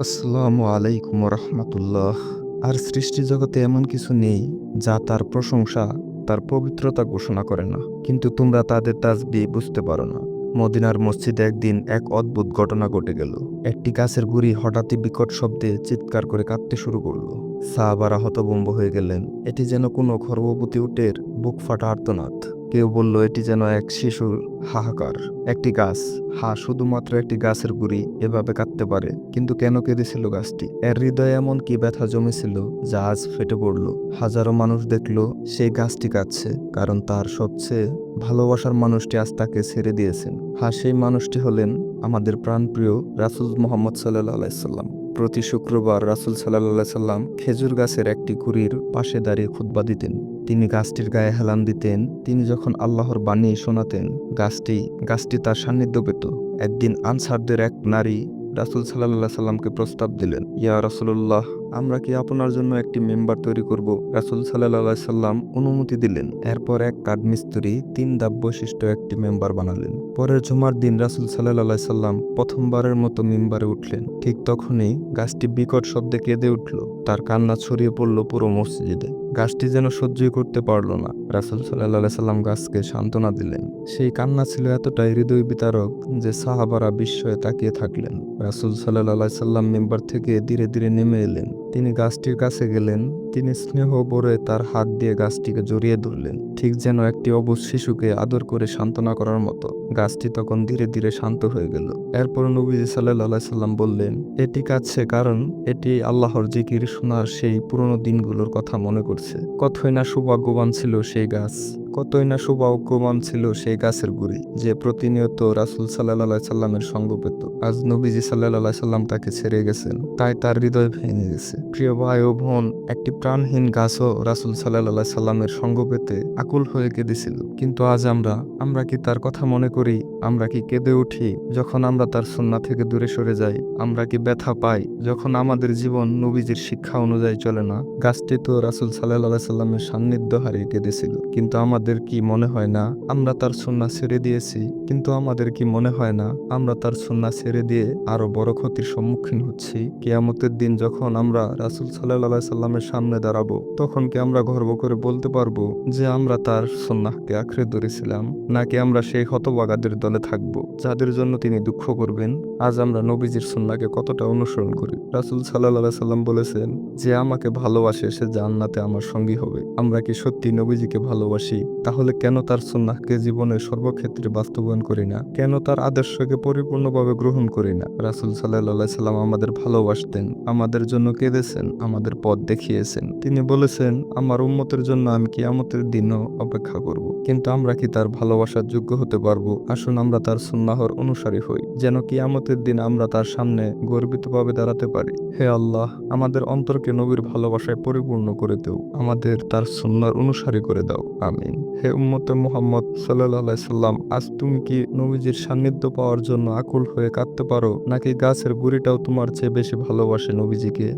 আসসালামু আলাইকুম রহমতুল্লাহ আর সৃষ্টি জগতে এমন কিছু নেই যা তার প্রশংসা, তার পবিত্রতা ঘোষণা করে না। কিন্তু তোমরা তাদের তাজবি বুঝতে পারো না। মদিনার মসজিদে একদিন এক অদ্ভুত ঘটনা ঘটে গেল। একটি গাছের গুড়ি হঠাৎই বিকট শব্দে চিৎকার করে কাঁদতে শুরু করল। সাহাবারা হতবম্ব হয়ে গেলেন। এটি যেন কোনো খর্বপতি উটের বুক ফাটা আর্তনাদ। কেউ বলল, এটি যেন এক শিশুর হাহাকার, একটি গাছ। হা, শুধুমাত্র একটি গাছের গুড়ি এভাবে কাঁদতে পারে, কিন্তু কেন কেঁদেছিল গাছটি? এর হৃদয়ে এমন কি ব্যথা জমেছিল যা আজ ফেটে পড়ল। হাজারো মানুষ দেখল, সেই গাছটি কাঁদছে কারণ তার সবচেয়ে ভালোবাসার মানুষটি আজ তাকে ছেড়ে দিয়েছেন। হা, সেই মানুষটি হলেন আমাদের প্রাণপ্রিয় রাসুল মোহাম্মদ সাল্লাহ আলাইসাল্লাম প্রতি শুক্রবার রাসুল সাল্লাহ সাল্লাম খেজুর গাছের একটি কুড়ির পাশে দাঁড়িয়ে খুতবা দিতেন। তিনি গাছটির গায়ে হেলান দিতেন। তিনি যখন আল্লাহর বাণী শোনাতেন, গাছটি গাছটি তার সান্নিধ্য পেত। একদিন আনসারদের এক নারী রাসুল সাল্লাহ সাল্লামকে প্রস্তাব দিলেন, ইয়া রাসুল্লাহ আমরা কি আপনার জন্য একটি মেম্বার তৈরি করব? রাসুল সাল্লাহ সাল্লাম অনুমতি দিলেন। এরপর এক কাঠমিস্ত্রি তিন দাব বৈশিষ্ট্য একটি মেম্বার বানালেন। পরের জুমার দিন রাসুল সাল্লাহ সাল্লাম প্রথমবারের মতো মেম্বারে উঠলেন। ঠিক তখনই গাছটি বিকট শব্দে কেঁদে উঠল। তার কান্না ছড়িয়ে পড়ল পুরো মসজিদে। গাছটি যেন সহ্যই করতে পারল না। রাসুল সাল্লাহ সাল্লাম গাছকে সান্ত্বনা দিলেন। সেই কান্না ছিল এতটাই হৃদয় বিতারক যে সাহাবারা বিস্ময়ে তাকিয়ে থাকলেন। রাসুল সাল্লাহ সাল্লাম মেম্বার থেকে ধীরে ধীরে নেমে এলেন। তিনি গাছটির কাছে গেলেন। তিনি স্নেহ ভরে তার হাত দিয়ে গাছটিকে জড়িয়ে ধরলেন। ঠিক যেন একটি অবুজ শিশুকে আদর করে সান্ত্বনা করার মতো। গাছটি তখন ধীরে ধীরে শান্ত হয়ে গেল। এরপর নবীজি সাল্লাম বললেন, এটি কাছে কারণ এটি আল্লাহর জিকির শোনার সেই পুরনো দিনগুলোর কথা মনে করছে। কতই না সৌভাগ্যবান ছিল সেই গাছ। কতই না সৌভাগ্যবান ছিল সেই গাছের গুড়ি যে প্রতিনিয়ত রাসুল সাল্লাহ সাল্লামের সঙ্গ পেত। আজ নবীজি সাল্লাহ সাল্লাম তাকে ছেড়ে গেছেন, তাই তার হৃদয় ভেঙে গেছে। প্রিয় ভাই ও বোন, একটি প্রাণহীন গাছও রাসুল সাল্লাহ সাল্লামের সঙ্গ পেতে আকুল হয়ে কেঁদেছিল। কিন্তু আজ আমরা আমরা কি তার কথা মনে করি? আমরা কি কেঁদে উঠি? যখন আমরা তার সন্না থেকে দূরে সরে যাই, আমরা কি ব্যথা পাই? যখন আমাদের জীবন নবীজির শিক্ষা অনুযায়ী চলে না, গাছটি তো রাসুল সাল্লাহ সাল্লামের সান্নিধ্য হারিয়ে কেঁদেছিল। কিন্তু আমাদের কি মনে হয় না? আমরা তার সন্না ছেড়ে দিয়েছি, কিন্তু আমাদের কি মনে হয় না? আমরা তার সন্না ছেড়ে দিয়ে আরও বড় ক্ষতির সম্মুখীন হচ্ছি। কেয়ামতের দিন যখন আমরা রাসুল সাল্লাহ সাল্লামের সামনে দাঁড়াবো, তখন কি আমরা গর্ব করে বলতে পারব যে আমরা তার সন্ন্যাহকে আঁকড়ে ধরেছিলাম? নাকি আমরা সেই হতবাগাদের দলে থাকব, যাদের জন্য তিনি দুঃখ করবেন? আজ আমরা নবীজির সন্নাকে কতটা অনুসরণ করি? রাসুল সাল্লাহ সাল্লাম বলেছেন, যে আমাকে ভালোবাসে, সে জান্নাতে আমার সঙ্গী হবে। আমরা কি সত্যি নবীজিকে ভালোবাসি? তাহলে কেন তার সন্ন্যাহকে জীবনের সর্বক্ষেত্রে বাস্তবায়ন করি না? কেন তার আদর্শকে পরিপূর্ণভাবে গ্রহণ করি না? রাসুল সাল্লাহ সাল্লাম আমাদের ভালোবাসতেন, আমাদের জন্য কেঁদেছেন, আমাদের পথ দেখিয়েছেন। তিনি বলেছেন, আমার উন্মতের জন্য আমি কিয়ামতের দিনও অপেক্ষা করব। কিন্তু আমরা কি তার ভালোবাসার যোগ্য হতে পারব? আসুন আমরা তার সুন্নাহর অনুসারী হই। যেন কিয়ামতের দিন আমরা তার সামনে গর্বিতভাবে দাঁড়াতে পারি। হে আল্লাহ, আমাদের অন্তরকে নবীর ভালোবাসায় পরিপূর্ণ করে দেও। আমাদের তার সুন্নার অনুসারী করে দাও। আমিন। হে উম্মতে মোহাম্মদ সাল্লাহ সাল্লাম, আজ তুমি কি নবীজির সান্নিধ্য পাওয়ার জন্য আকুল হয়ে কাঁদতে পারো? নাকি গাছের গুড়িটাও তোমার চেয়ে বেশি ভালোবাসে নবীজিকে?